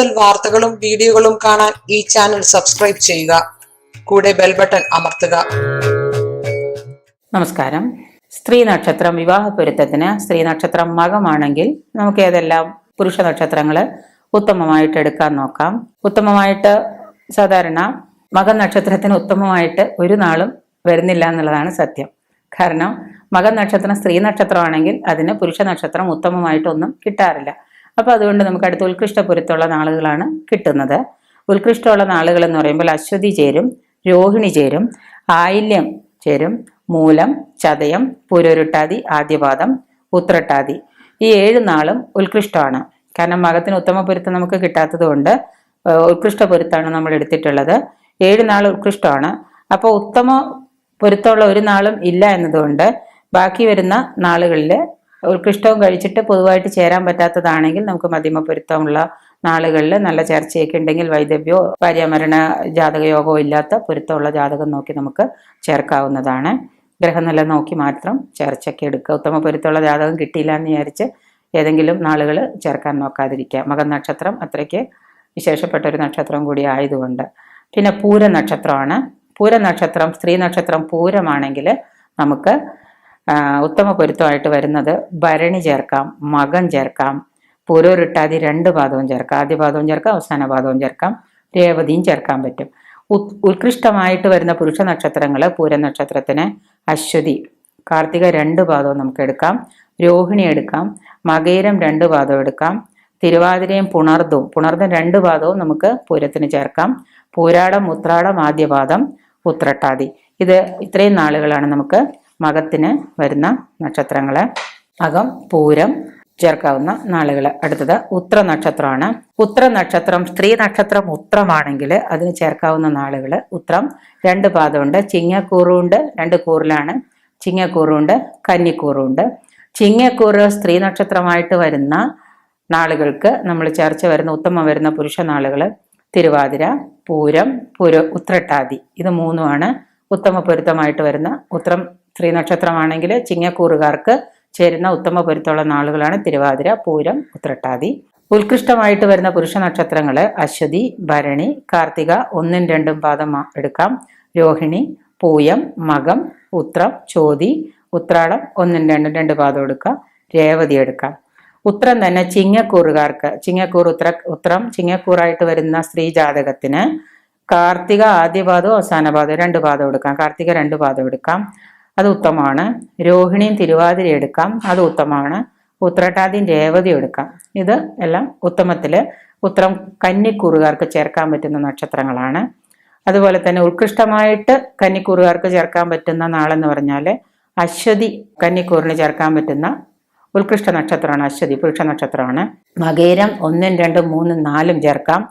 കൂടുതൽ വാർത്തകളും വീഡിയോകളും കാണാൻ ഈ ചാനൽ സബ്സ്ക്രൈബ് ചെയ്യുക. കൂടെ ബെൽ ബട്ടൺ അമർത്തുക. നമസ്കാരം. സ്ത്രീ നക്ഷത്രം വിവാഹ പൊരുത്തത്തിന് സ്ത്രീ നക്ഷത്രം മകമാണെങ്കിൽ നമുക്ക് ഏതെല്ലാം പുരുഷ നക്ഷത്രങ്ങൾ ഉത്തമമായിട്ട് എടുക്കാൻ നോക്കാം. ഉത്തമമായിട്ട് സാധാരണ മകൻ നക്ഷത്രത്തിന് ഉത്തമമായിട്ട് ഒരു നാളും വരുന്നില്ല എന്നുള്ളതാണ് സത്യം. കാരണം മകൻ നക്ഷത്രം സ്ത്രീ നക്ഷത്രമാണെങ്കിൽ അതിന് പുരുഷ നക്ഷത്രം ഉത്തമമായിട്ടൊന്നും കിട്ടാറില്ല. അപ്പോൾ അതുകൊണ്ട് നമുക്ക് അടുത്ത ഉത്കൃഷ്ട പൊരുത്തമുള്ള നാളുകളാണ് കിട്ടുന്നത്. ഉത്കൃഷ്ടമുള്ള നാളുകൾ എന്ന് പറയുമ്പോൾ അശ്വതി ചേരും രോഹിണി ചേരും ആയില്യം ചേരും മൂലം ചതയം പുരൊരുട്ടാതി ആദ്യപാദം ഉത്രട്ടാതി. ഈ ഏഴ് നാളും ഉത്കൃഷ്ടമാണ്. കാരണം മകത്തിന് ഉത്തമ പൊരുത്തം നമുക്ക് കിട്ടാത്തത് കൊണ്ട് ഉത്കൃഷ്ടപുരത്താണ് ഉത്കൃഷ്ട പൊരുത്താണ് നമ്മൾ എടുത്തിട്ടുള്ളത്. ഏഴ് നാൾ ഉത്കൃഷ്ടമാണ്. അപ്പോൾ ഉത്തമ പൊരുത്തമുള്ള ഒരു നാളും ഇല്ല എന്നതുകൊണ്ട് ബാക്കി വരുന്ന നാളുകളിൽ ഉത്കൃഷ്ടവും കഴിച്ചിട്ട് പൊതുവായിട്ട് ചേരാൻ പറ്റാത്തതാണെങ്കിൽ നമുക്ക് മധ്യമ പൊരുത്തമുള്ള നാളുകളിൽ നല്ല ചർച്ചയൊക്കെ ഉണ്ടെങ്കിൽ വൈദവ്യോ ഭാര്യമരണ ജാതകയോഗോ ഇല്ലാത്ത പൊരുത്തമുള്ള ജാതകം നോക്കി നമുക്ക് ചേർക്കാവുന്നതാണ്. ഗ്രഹനില നോക്കി മാത്രം ചേർച്ചയ്ക്ക് എടുക്കുക. ഉത്തമ പൊരുത്തമുള്ള ജാതകം കിട്ടിയില്ല എന്ന് വിചാരിച്ച് ഏതെങ്കിലും നാളുകൾ ചേർക്കാൻ നോക്കാതിരിക്കുക. മകൻ നക്ഷത്രം അത്രയ്ക്ക് വിശേഷപ്പെട്ട ഒരു നക്ഷത്രം കൂടി ആയതുകൊണ്ട്. പിന്നെ പൂര നക്ഷത്രമാണ്. പൂര നക്ഷത്രം സ്ത്രീ നക്ഷത്രം പൂരമാണെങ്കിൽ നമുക്ക് ഉത്തമ പൊരുത്തമായിട്ട് വരുന്നത് ഭരണി ചേർക്കാം മകൻ ചേർക്കാം പുരോരിട്ടാതി രണ്ട് പാദവും ചേർക്കാം. ആദ്യ പാദവും ചേർക്കാം അവസാന പാദവും ചേർക്കാം. രേവതിയും ചേർക്കാൻ പറ്റും. ഉത്- ഉത്കൃഷ്ടമായിട്ട് വരുന്ന പുരുഷ നക്ഷത്രങ്ങൾ പൂര നക്ഷത്രത്തിന് അശ്വതി കാർത്തിക രണ്ട് പാദവും നമുക്ക് എടുക്കാം. രോഹിണി എടുക്കാം മകയിരം രണ്ട് പാദവും എടുക്കാം. തിരുവാതിരയും പുണർദും പുണർദം രണ്ട് പാദവും നമുക്ക് പൂരത്തിന് ചേർക്കാം. പൂരാടം ഉത്രാടം ആദ്യപാദം ഉത്രട്ടാതി. ഇത് ഇത്രയും നാളുകളാണ് നമുക്ക് മകത്തിന് വരുന്ന നക്ഷത്രങ്ങൾ. അകം പൂരം ചേർക്കാവുന്ന നാളുകൾ അടുത്തത് ഉത്ര നക്ഷത്രമാണ്. ഉത്ര നക്ഷത്രം സ്ത്രീ നക്ഷത്രം ഉത്രമാണെങ്കിൽ അതിന് ചേർക്കാവുന്ന നാളുകൾ ഉത്രം. രണ്ട് പാദമുണ്ട്. ചിങ്ങക്കൂറുണ്ട് രണ്ട് കൂറിലാണ്. ചിങ്ങക്കൂറുണ്ട് കന്നിക്കൂറുണ്ട്. ചിങ്ങക്കൂറ് സ്ത്രീ നക്ഷത്രമായിട്ട് വരുന്ന നാളുകൾക്ക് നമ്മൾ ചേർച്ച വരുന്ന ഉത്തമം വരുന്ന പുരുഷ നാളുകൾ തിരുവാതിര പൂരം പുര ഉത്രട്ടാതി. ഇത് മൂന്നുമാണ്. ഉത്തമ പൊരുത്തമായിട്ട് വരുന്ന ഉത്രം സ്ത്രീ നക്ഷത്രമാണെങ്കിൽ ചിങ്ങക്കൂറുകാർക്ക് ചേരുന്ന ഉത്തമ പൊരുത്തമുള്ള നാളുകളാണ് തിരുവാതിര പൂരം ഉത്രട്ടാതി. ഉത്കൃഷ്ടമായിട്ട് വരുന്ന പുരുഷ നക്ഷത്രങ്ങൾ അശ്വതി ഭരണി കാർത്തിക ഒന്നും രണ്ടും പാദം എടുക്കാം. രോഹിണി പൂയം മകം ഉത്രം ചോതി ഉത്രാടം ഒന്നും രണ്ടും രണ്ട് പാദം എടുക്കാം. രേവതി എടുക്കാം. ഉത്രം തന്നെ ചിങ്ങക്കൂറുകാർക്ക് ചിങ്ങക്കൂർ ഉത്ര ഉത്രം ചിങ്ങക്കൂറായിട്ട് വരുന്ന സ്ത്രീ ജാതകത്തിന് കാർത്തിക ആദ്യ പാദവും അവസാന പാദവും രണ്ട് പാദം എടുക്കാം. കാർത്തിക രണ്ട് പാദം എടുക്കാം. അത് ഉത്തമമാണ് രോഹിണിയും തിരുവാതിര എടുക്കാം. അത് ഉത്തമമാണ് ഉത്രട്ടാദിയും രേവതി എടുക്കാം. ഇത് എല്ലാം ഉത്തമത്തിൽ ഉത്രം കന്നിക്കൂറുകാർക്ക് ചേർക്കാൻ പറ്റുന്ന നക്ഷത്രങ്ങളാണ്. അതുപോലെ തന്നെ ഉത്കൃഷ്ടമായിട്ട് കന്നിക്കൂറുകാർക്ക് ചേർക്കാൻ പറ്റുന്ന നാളെന്ന് പറഞ്ഞാൽ അശ്വതി കന്നിക്കൂറിന് ചേർക്കാൻ പറ്റുന്ന ഉത്കൃഷ്ട നക്ഷത്രമാണ്. അശ്വതി പുരുഷ നക്ഷത്രമാണ്. മകേരം ഒന്നും രണ്ടും മൂന്നും നാലും ചേർക്കാം.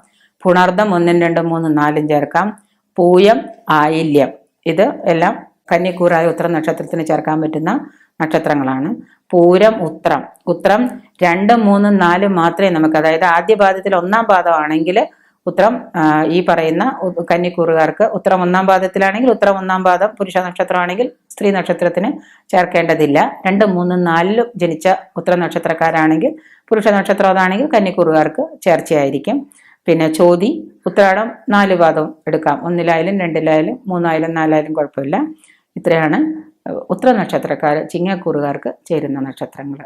പുണർദം ഒന്നും രണ്ടും മൂന്നും നാലും ചേർക്കാം. പൂയം ആയില്യം. ഇത് എല്ലാം കന്നിക്കൂറായ ഉത്തര നക്ഷത്രത്തിന് ചേർക്കാൻ പറ്റുന്ന നക്ഷത്രങ്ങളാണ്. പൂരം ഉത്രം. ഉത്രം രണ്ടും മൂന്നും നാലും മാത്രമേ നമുക്ക് അതായത് ആദ്യ പാദത്തിൽ ഒന്നാം പാദമാണെങ്കിൽ ഉത്രം ഈ പറയുന്ന കന്നിക്കൂറുകാർക്ക് ഉത്രം ഒന്നാം പാദത്തിലാണെങ്കിൽ ഉത്രം ഒന്നാം പാദം പുരുഷ നക്ഷത്രമാണെങ്കിൽ സ്ത്രീ നക്ഷത്രത്തിന് ചേർക്കേണ്ടതില്ല. രണ്ടും മൂന്നും നാലിലും ജനിച്ച ഉത്തര നക്ഷത്രക്കാരാണെങ്കിൽ പുരുഷ നക്ഷത്രം അതാണെങ്കിൽ കന്നിക്കൂറുകാർക്ക് ചേർച്ചയായിരിക്കും. പിന്നെ ചോതി ഉത്രാടം നാല് പാദം എടുക്കാം. ഒന്നിലായാലും രണ്ടിലായാലും മൂന്നായാലും നാലായാലും കുഴപ്പമില്ല. ഇത്രയാണ്. ഉത്തര നക്ഷത്രക്കാർ ചിങ്ങക്കൂറുകാർക്ക് ചേരുന്ന നക്ഷത്രങ്ങൾ